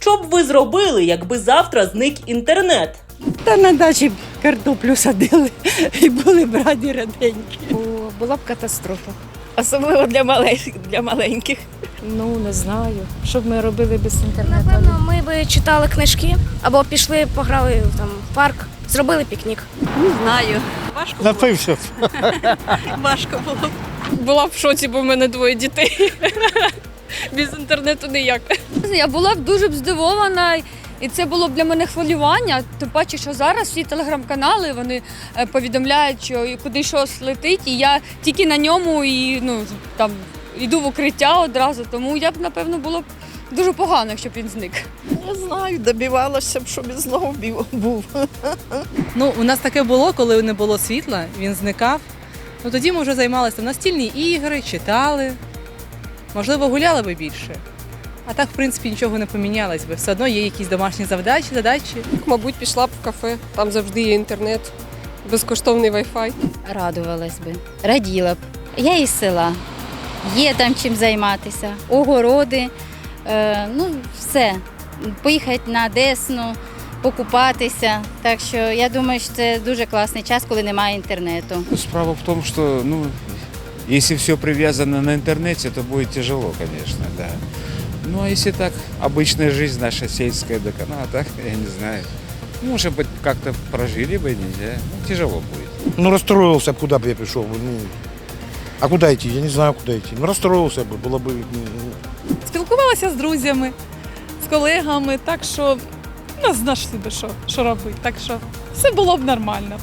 Що б ви зробили, якби завтра зник інтернет? Та на дачі картоплю садили і були б раді раденькі. Була б катастрофа. Особливо для маленьких. Для маленьких. Ну, не знаю. Що б ми робили без інтернету? Напевно, ми би читали книжки або пішли, пограли там в парк, зробили пікнік. Не знаю. Важко Напився. Важко було. Була б в шоці, бо в мене двоє дітей. Без інтернету ніяк. Я була б дуже б здивована, і це було б для мене хвилювання. Тим паче, що зараз всі телеграм-канали вони е, повідомляють, що куди щось летить, і я тільки на ньому і ну там йду в укриття одразу. Тому я б напевно було б дуже погано, якщо б він зник. Не знаю, добивалася б, щоб він знову був. Ну, у нас таке було, коли не було світла, він зникав. Ну тоді ми вже займалися настільні ігри, читали. Можливо, гуляли би більше. А так, в принципі, нічого не помінялось би. Все одно є якісь домашні завдачі, задачі. Мабуть, пішла б в кафе, там завжди є інтернет, безкоштовний вай-фай. радувалась би, раділа б. Я із села, є там чим займатися, огороди, е, ну все. Поїхати на Десну, покупатися. Так що я думаю, що це дуже класний час, коли немає інтернету. Справа в том, что, ну, если все привязано на интернете, то будет тяжело, конечно, да. Ну, а если так, обычная жизнь наша сельская, так она, а так, я не знаю. Может быть, как-то прожили бы, нельзя. Ну, тяжело будет. Ну розстроївся б, куди б я пішов. би, Ну, а куди йти? Я не знаю, куди йти. Ну розстроївся б, було б. ну, Спілкувалася з друзями, з колегами, так що ну, знаєш собі, що, що робити. Так що все було б нормально.